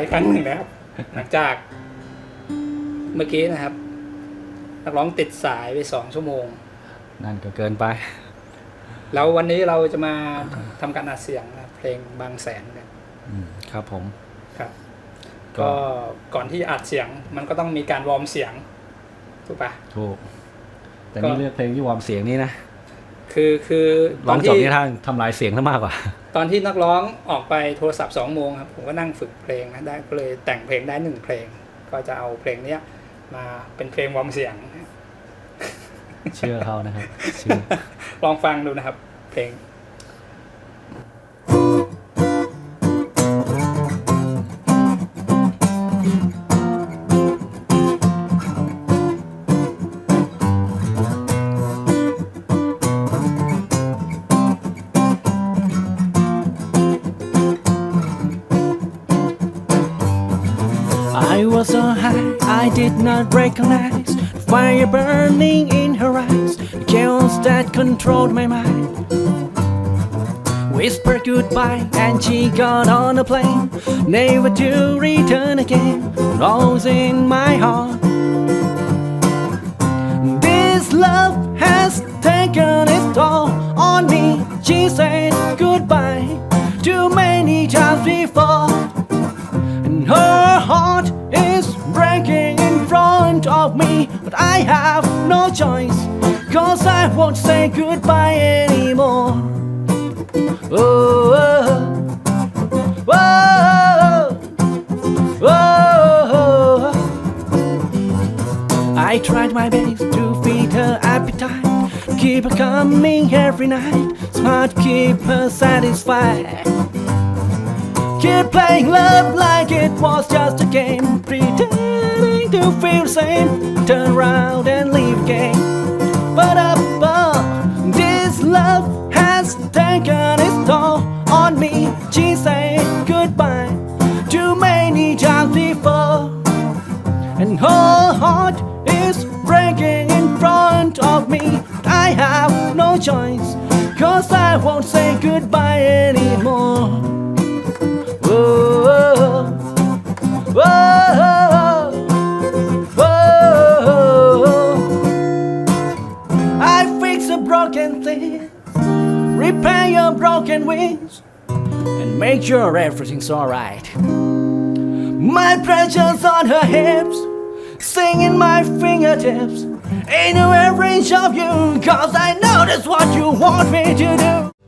อีกครั้งหนึ่งนะครับ หลังจาก เมื่อกี้นะครับ นักร้องติดสายไปสองชั่วโมง นั่นก็เกินไป แล้ววันนี้เราจะมาทำการอัดเสียงนะครับเพลงบางแสนกันอืมครับผม ครับ ก็ก็ก่อนที่อัดเสียงมันก็ต้องมีการวอร์มเสียงถูกปะ ถูก แต่ก็ นี่เลือกเพลงที่วอร์มเสียงนี่นะคือคือตร้ออนงจบที่นี่ทางทำลายเสียงซะมากกว่า ตอนที่นักร้องออกไปโทรศัพท์สองโมงครับผมก็นั่งฝึกเพลงนะได้ก็เลยแต่งเพลงได้หนึ่งเพลง ก็จะเอาเพลงเนี้ยมาเป็นเพลงวอร์มเสียง เชื่อเขานะครับเชื่อ ลองฟังดูนะครับ เพลง was so high, I did not recognize the fire burning in her eyes, the chaos that controlled my mind. Whispered goodbye, and she got on a plane, never to return again. Rose in my heart. This love has taken its toll on me. She said goodbye too many times before. And her heart front of me. But I have no choice, cause I won't say goodbye anymore. Oh, oh, oh, oh. I tried my best to feed her appetite, keep her coming every night, smart keep her satisfied. Keep playing love like it was just a game, pretending to feel the same. Turn around and leave again. But up, this love has taken its toll on me. She said goodbye too many times before. And her heart is breaking in front of me. I have no choice, cause I won't say goodbye anymore. Your broken wings, and make sure everything's alright. My pressure's on her hips, singing my fingertips. Ain't no average of you, cause I know that's what you want me to do.